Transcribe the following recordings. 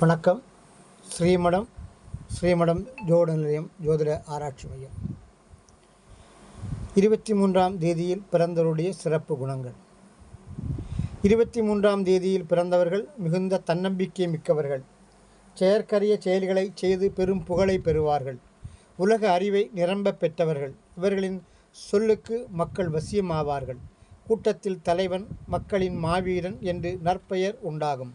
வணக்கம். ஸ்ரீமடம் ஸ்ரீமடம் ஜோட நிலையம் ஜோதிட ஆராய்ச்சி மையம். இருபத்தி மூன்றாம் தேதியில் பிறந்தவருடைய சிறப்பு குணங்கள். இருபத்தி மூன்றாம் தேதியில் பிறந்தவர்கள் மிகுந்த தன்னம்பிக்கை மிக்கவர்கள். செயற்கரிய செயல்களை செய்து பெரும் புகழை பெறுவார்கள். உலக அறிவை நிரம்ப பெற்றவர்கள். இவர்களின் சொல்லுக்கு மக்கள் வசியமாவார்கள். கூட்டத்தில் தலைவன் மக்களின் மாவீரன் என்று நற்பெயர் உண்டாகும்.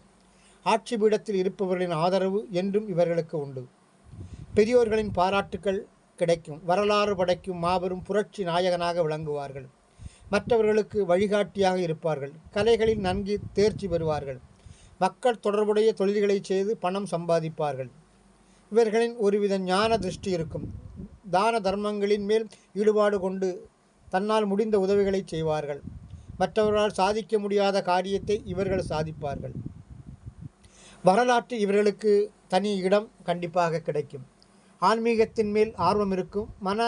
ஆட்சி பீடத்தில் இருப்பவர்களின் ஆதரவு என்றும் இவர்களுக்கு உண்டு. பெரியோர்களின் பாராட்டுக்கள் கிடைக்கும். வரலாறு படைக்கும் மாபெரும் புரட்சி நாயகனாக விளங்குவார்கள். மற்றவர்களுக்கு வழிகாட்டியாக இருப்பார்கள். கலைகளில் நன்கு தேர்ச்சி பெறுவார்கள். மக்கள் தொடர்புடைய தொழில்களை செய்து பணம் சம்பாதிப்பார்கள். இவர்களின் ஒருவித ஞான திருஷ்டி இருக்கும். தான தர்மங்களின் மேல் ஈடுபாடு கொண்டு தன்னால் முடிந்த உதவிகளை செய்வார்கள். மற்றவர்களால் சாதிக்க முடியாத காரியத்தை இவர்கள் சாதிப்பார்கள். வரலாற்று இவர்களுக்கு தனி இடம் கண்டிப்பாக கிடைக்கும். ஆன்மீகத்தின் மேல் ஆர்வம் இருக்கும் மன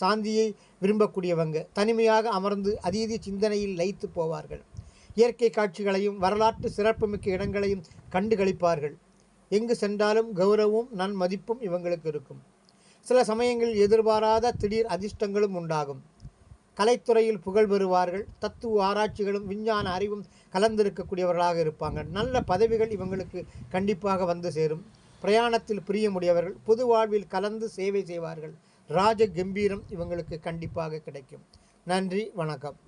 சாந்தியை விரும்பக்கூடியவங்க தனிமையாக அமர்ந்து அதீதி சிந்தனையில் லயித்து போவார்கள். இயற்கை காட்சிகளையும் வரலாற்று சிறப்புமிக்க இடங்களையும் கண்டுகளிப்பார்கள். எங்கு சென்றாலும் கௌரவமும் நன்மதிப்பும் இவங்களுக்கு இருக்கும். சில சமயங்களில் எதிர்பாராத திடீர் அதிர்ஷ்டங்களும் உண்டாகும். கலைத்துறையில் புகழ் பெறுவார்கள். தத்துவ ஆராய்ச்சிகளும் விஞ்ஞான அறிவும் கலந்திருக்கக்கூடியவர்களாக இருப்பாங்க. நல்ல பதவிகள் இவங்களுக்கு கண்டிப்பாக வந்து சேரும். பிரயாணத்தில் பிரியமுடையவர்கள் பொது வாழ்வில் கலந்து சேவை செய்வார்கள். ராஜ கம்பீரம் இவங்களுக்கு கண்டிப்பாக கிடைக்கும். நன்றி வணக்கம்.